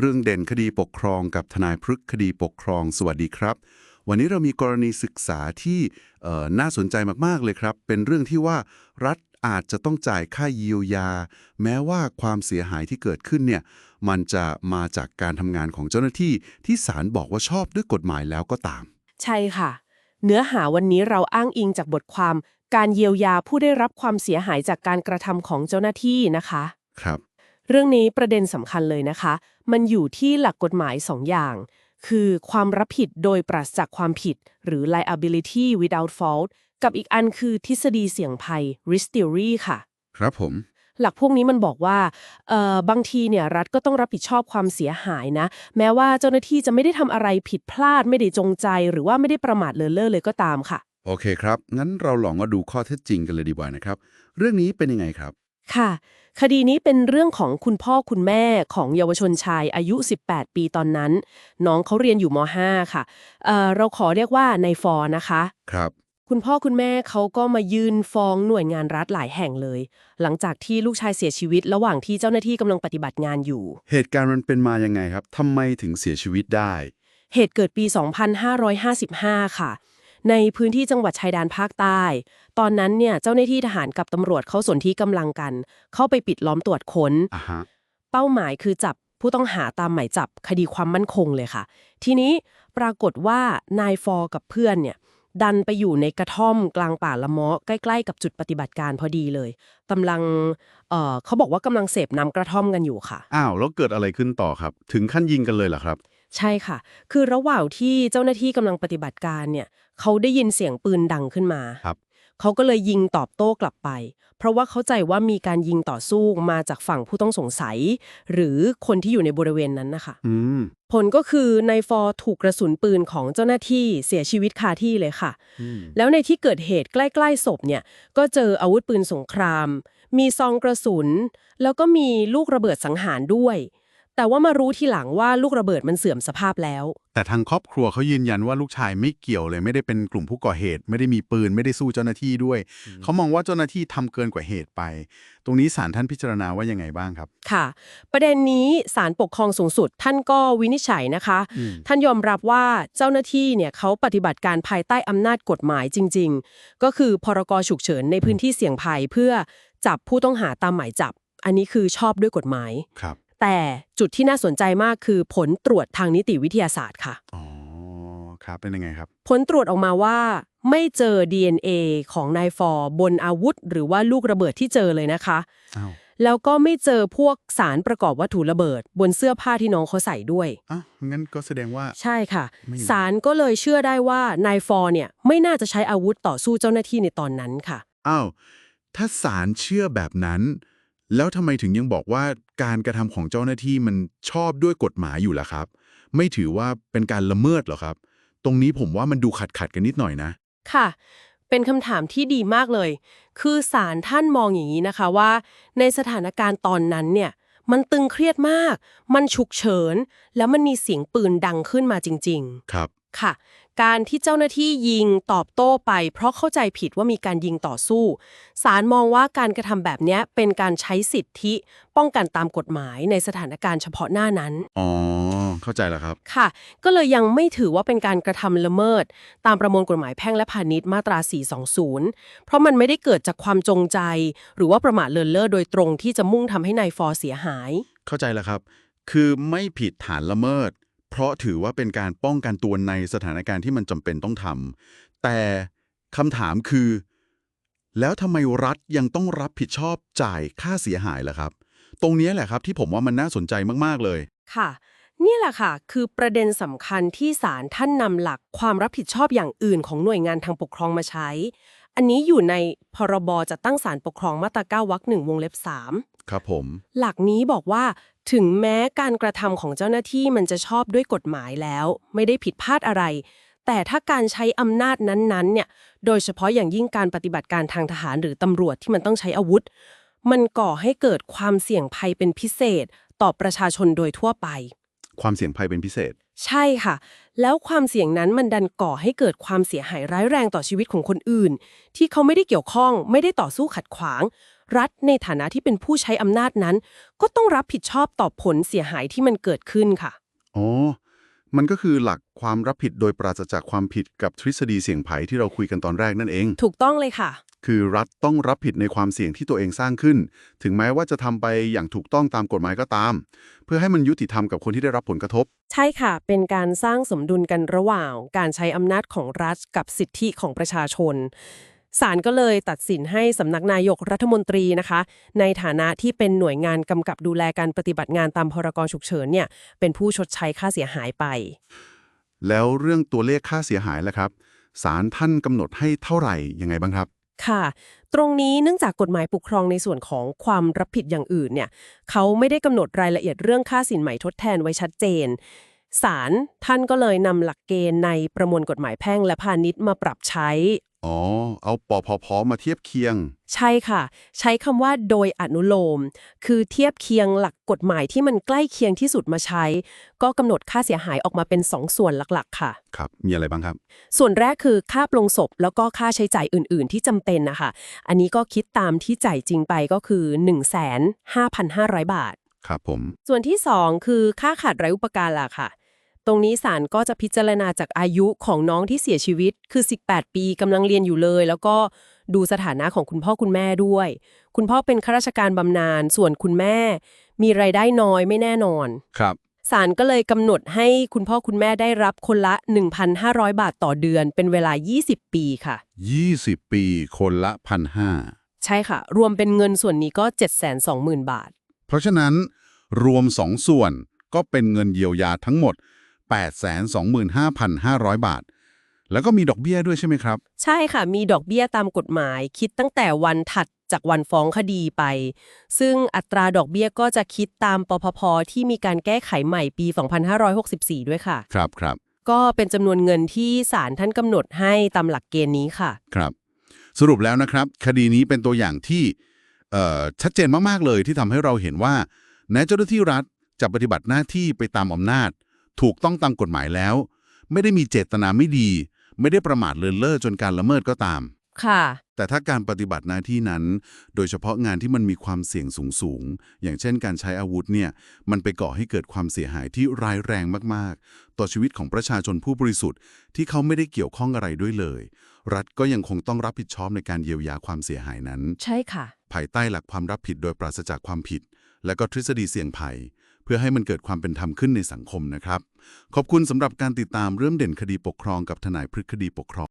เรื่องเด่นคดีปกครองกับทนายพฤกษ์คดีปกครอง สวัสดีครับ วันนี้เรามีกรณีศึกษาที่เอ่อน่าสนใจมากๆเลยครับ เป็นเรื่องที่ว่ารัฐอาจจะต้องจ่ายค่าเยียวยา แม้ว่าความเสียหายที่เกิดขึ้นเนี่ยมันจะมาจากการทำงานของเจ้าหน้าที่ที่ศาลบอกว่าชอบด้วยกฎหมายแล้วก็ตาม ใช่ค่ะ เนื้อหาวันนี้เราอ้างอิงจากบทความ การเยียวยาผู้ได้รับความเสียหายจากการกระทำของเจ้าหน้าที่นะคะ ครับ เรื่องนี้ประเด็นสำคัญเลยนะคะ มันอยู่ที่หลักกฎหมายสองอย่าง คือความรับผิดโดยปราศจากความผิด หรือ liability without fault กับอีกอันคือทฤษฎีเสี่ยงภัย risk theory ค่ะ ครับผม หลักพวกนี้มันบอกว่าเอ่อบางทีเนี่ยรัฐก็ต้องรับผิดชอบความเสียหายนะ แม้ว่าเจ้าหน้าที่จะไม่ได้ทำอะไรผิดพลาดไม่ได้จงใจ หรือว่าไม่ได้ประมาทเลินเล่อเลยก็ตามค่ะ โอเคครับ งั้นเราลองมาดูข้อเท็จจริงกันเลยดีกว่านะครับ เรื่องนี้เป็นยังไงครับ ค่ะ คดีนี้เป็นเรื่องของคุณพ่อคุณแม่ของเยาวชนชายอายุ 18 ปีตอนนั้น น้องเขาเรียนอยู่ม .5 ค่ะเอ่อเราขอเรียกว่านายฟอนะคะ ครับ คุณพ่อคุณแม่เขาก็มายื่นฟ้องหน่วยงานรัฐหลายแห่งเลย หลังจากที่ลูกชายเสียชีวิต ระหว่างที่เจ้าหน้าที่กำลังปฏิบัติงานอยู่ เหตุการณ์มันเป็นมายังไงครับทำไมถึงเสียชีวิตได้ เหตุเกิดปี 2555 ค่ะ ในพื้นที่จังหวัดชายแดนภาคใต้ ตอนนั้นเนี่ยเจ้าหน้าที่ทหารกับตำรวจเขาสนที่กำลังกัน เข้าไปปิดล้อมตรวจค้นอะฮะเป้าหมายคือจับผู้ต้องหาตามหมายจับคดีความมั่นคงเลยค่ะ ทีนี้ปรากฏว่านายฟอร์กับเพื่อนเนี่ยดันไปอยู่ในกระท่อมกลางป่าละเมาะใกล้ๆ กับจุดปฏิบัติการพอดีเลยกำลังเอ่อเขาบอกว่ากำลังเสพน้ำกระท่อมกันอยู่ค่ะ อ้าว แล้วเกิดอะไรขึ้นต่อครับ ถึงขั้นยิงกันเลยเหรอครับ ใช่ค่ะ คือระหว่างที่เจ้าหน้าที่กำลังปฏิบัติการเนี่ย เขาได้ยินเสียงปืนดังขึ้นมาครับ เขาก็เลยยิงตอบโต้กลับไป เพราะว่าเข้าใจว่ามีการยิงต่อสู้มาจากฝั่งผู้ต้องสงสัย หรือคนที่อยู่ในบริเวณนั้นนะคะ อืม ผลก็คือนายฟอร์ถูกกระสุนปืนของเจ้าหน้าที่เสียชีวิตคาที่เลยค่ะ อืม แล้วในที่เกิดเหตุใกล้ๆศพเนี่ย ก็เจออาวุธปืนสงคราม มีซองกระสุน แล้วก็มีลูกระเบิดสังหารด้วย แต่ว่ามารู้ทีหลังว่าลูกระเบิดมันเสื่อมสภาพแล้ว แต่ทางครอบครัวเขายืนยันว่าลูกชายไม่เกี่ยวเลย ไม่ได้เป็นกลุ่มผู้ก่อเหตุ ไม่ได้มีปืนไม่ได้สู้เจ้าหน้าที่ด้วย เขามองว่าเจ้าหน้าที่ทำเกินกว่าเหตุไป ตรงนี้ศาลท่านพิจารณาว่ายังไงบ้างครับ ค่ะ ประเด็นนี้ศาลปกครองสูงสุด ท่านก็วินิจฉัยนะคะอืมท่านยอมรับว่าเจ้าหน้าที่เนี่ยเขาปฏิบัติการภายใต้อำนาจกฎหมายจริง ๆ ก็คือพรกฉุกเฉินในพื้นที่เสี่ยงภัยเพื่อจับผู้ต้องหาตามหมายจับ อันนี้คือชอบด้วยกฎหมายครับ แต่จุดที่น่าสนใจมากคือผลตรวจทางนิติวิทยาศาสตร์ค่ะ อ๋อ ครับ เป็นยังไงครับ ผลตรวจออกมาว่า ไม่เจอ DNA ของนายฟอร์บนอาวุธ หรือว่าลูกระเบิดที่เจอเลยนะคะ อ้าวแล้วก็ไม่เจอพวกสารประกอบวัตถุระเบิด บนเสื้อผ้าที่น้องเขาใส่ด้วยอ้าวงั้นก็แสดงว่า ใช่ค่ะ ไม่มีสารก็เลยเชื่อได้ว่านายฟอร์เนี่ยไม่น่าจะใช้อาวุธต่อสู้เจ้าหน้าที่ในตอนนั้นค่ะ อ้าว ถ้าศาลเชื่อแบบนั้น แล้วทำไมถึงยังบอกว่าการกระทำของเจ้าหน้าที่มันชอบด้วยกฎหมายอยู่ล่ะครับ ไม่ถือว่าเป็นการละเมิดเหรอครับ ตรงนี้ผมว่ามันดูขัดขัดๆกันนิดหน่อยนะ ค่ะ เป็นคำถามที่ดีมากเลย คือศาลท่านมองอย่างนี้นะคะว่า ในสถานการณ์ตอนนั้นเนี่ย มันตึงเครียดมาก มันฉุกเฉิน แล้วมันมีเสียงปืนดังขึ้นมาจริง ๆ ครับ ค่ะ การที่เจ้าหน้าที่ยิงตอบโต้ไป เพราะเข้าใจผิดว่ามีการยิงต่อสู้ศาลมองว่าการกระทำแบบเนี้ยเป็นการใช้สิทธิป้องกันตามกฎหมายในสถานการณ์เฉพาะหน้านั้น อ๋อ เข้าใจแล้วครับ ค่ะ ก็เลยยังไม่ถือว่าเป็นการกระทำละเมิด ตามประมวลกฎหมายแพ่งและพาณิชย์มาตรา 420 เพราะมันไม่ได้เกิดจากความจงใจ หรือว่าประมาทเลินเล่อโดยตรงที่จะมุ่งทำให้นายฟอร์เสียหาย เข้าใจแล้วครับ คือไม่ผิดฐานละเมิด เพราะถือว่าเป็นการป้องกันตัวในสถานการณ์ที่มันจำเป็นต้องทำแต่คำถามคือ แล้วทำไมรัฐยังต้องรับผิดชอบจ่ายค่าเสียหายล่ะครับ ตรงนี้แหละครับที่ผมว่ามันน่าสนใจมาก ๆ เลย ค่ะ นี่แหละค่ะ คือประเด็นสำคัญที่ศาลท่านนำหลักความรับผิดชอบอย่างอื่นของหน่วยงานทางปกครองมาใช้ อันนี้อยู่ในพรบจัดตั้งศาลปกครองมาตราเก้าวรรคหนึ่งวงเล็บสามครับผม หลักนี้บอกว่า ถึงแม้การกระทำของเจ้าหน้าที่มันจะชอบด้วยกฎหมายแล้ว ไม่ได้ผิดพลาดอะไร แต่ถ้าการใช้อำนาจนั้นๆเนี่ยโดยเฉพาะอย่างยิ่งการปฏิบัติการทางทหารหรือตำรวจที่มันต้องใช้อาวุธ มันก่อให้เกิดความเสี่ยงภัยเป็นพิเศษ ต่อประชาชนโดยทั่วไป ความเสี่ยงภัยเป็นพิเศษ ใช่ค่ะ แล้วความเสี่ยงนั้นมันดันก่อให้เกิดความเสียหายร้ายแรงต่อชีวิตของคนอื่น ที่เขาไม่ได้เกี่ยวข้อง ไม่ได้ต่อสู้ขัดขวาง รัฐในฐานะที่เป็นผู้ใช้อำนาจนั้น ก็ต้องรับผิดชอบต่อผลเสียหายที่มันเกิดขึ้นค่ะ อ๋อ มันก็คือหลักความรับผิดโดยปราศจากความผิดกับทฤษฎีเสี่ยงภัยที่เราคุยกันตอนแรกนั่นเอง ถูกต้องเลยค่ะ คือรัฐต้องรับผิดในความเสี่ยงที่ตัวเองสร้างขึ้น ถึงแม้ว่าจะทำไปอย่างถูกต้องตามกฎหมายก็ตาม เพื่อให้มันยุติธรรมกับคนที่ได้รับผลกระทบ ใช่ค่ะ เป็นการสร้างสมดุลกันระหว่าง การใช้อำนาจของรัฐกับสิทธิของประชาชน ศาลก็เลยตัดสินให้สำนักนายกรัฐมนตรีนะคะ ในฐานะที่เป็นหน่วยงานกำกับดูแลการปฏิบัติงานตามพรกฉุกเฉินเนี่ยเป็นผู้ชดใช้ค่าเสียหายไป แล้วเรื่องตัวเลขค่าเสียหายล่ะครับศาลท่านกำหนดให้เท่าไหร่ยังไงบ้างครับค่ะ ตรงนี้เนื่องจากกฎหมายปกครองในส่วนของความรับผิดอย่างอื่นเนี่ยเขาไม่ได้กำหนดรายละเอียดเรื่องค่าสินใหม่ทดแทนไว้ชัดเจนศาลท่านก็เลยนำหลักเกณฑ์ในประมวลกฎหมายแพ่งและพาณิชย์มาปรับใช้ อ๋อ เอาปพพมาเทียบเคียง ใช่ค่ะ ใช้คำว่าโดยอนุโลม คือเทียบเคียงหลักกฎหมายที่มันใกล้เคียงที่สุดมาใช้ ก็กำหนดค่าเสียหายออกมาเป็น 2 ส่วนหลักๆ ค่ะ ครับ มีอะไรบ้างครับ ส่วนแรกคือค่าปลงศพ แล้วก็ค่าใช้จ่ายอื่น ๆ ที่จำเป็นนะคะ อันนี้ก็คิดตามที่จ่ายจริงไปก็คือ 1,5,500 บาท ครับผม ส่วนที่ 2 คือค่าขาดไร้อุปการะค่ะต รงนี้ศาลก็จะพิจารณาจากอายุของน้องที่เสียชีวิตคือ 18 ปีกำลังเรียนอยู่เลย แล้วก็ดูสถานะของคุณพ่อคุณแม่ด้วย คุณพ่อเป็นข้าราชการบำนาญส่วนคุณแม่ มีรายได้น้อยไม่แน่นอน ครับศาลก็เลยกำหนดให้คุณพ่อคุณแม่ได้รับคนละ 1,500 บาทต่อเดือน เป็นเวลา 20 ปีค่ะ 20 ปีคนละพันห้าใช่ค่ะ รวมเป็นเงินส่วนนี้ก็ 720,000 บาท เพราะฉะนั้นรวม 2 ส่วนก็เป็นเงินเยียวยาทั้งหมด 825,500 บาท แล้วก็มีดอกเบี้ยด้วยใช่ไหมครับ ใช่ค่ะ มีดอกเบี้ยตามกฎหมาย คิดตั้งแต่วันถัดจากวันฟ้องคดีไป ซึ่งอัตราดอกเบี้ยก็จะคิดตามปพพที่มีการแก้ไขใหม่ปี 2564 ด้วยค่ะ ครับครับ ก็เป็นจำนวนเงินที่ศาลท่านกำหนดให้ตามหลักเกณฑ์นี้ค่ะ ครับ สรุปแล้วนะครับ คดีนี้เป็นตัวอย่างที่เอ่อชัดเจนมาก ๆ เลยที่ทำให้เราเห็นว่าแม้เจ้าหน้าที่รัฐจะปฏิบัติหน้าที่ไปตามอำนาจ ถูกต้องตามกฎหมายแล้ว ไม่ได้มีเจตนาไม่ดี ไม่ได้ประมาทเลินเล่อจนการละเมิดก็ตาม ค่ะ แต่ถ้าการปฏิบัติหน้าที่นั้น โดยเฉพาะงานที่มันมีความเสี่ยงสูงสูงๆ อย่างเช่นการใช้อาวุธเนี่ย มันไปก่อให้เกิดความเสียหายที่ร้ายแรงมากๆ ต่อชีวิตของประชาชนผู้บริสุทธิ์ที่เขาไม่ได้เกี่ยวข้องอะไรด้วยเลย รัฐก็ยังคงต้องรับผิดชอบในการเยียวยาความเสียหายนั้น ใช่ค่ะ ภายใต้หลักความรับผิดโดยปราศจากความผิด และก็ทฤษฎีเสี่ยงภัยเพื่อให้มันเกิดความเป็นธรรมขึ้นในสังคมนะครับ ขอบคุณสำหรับการติดตามเรื่องเด่นคดีปกครองกับทนายพฤกษคดีปกครอง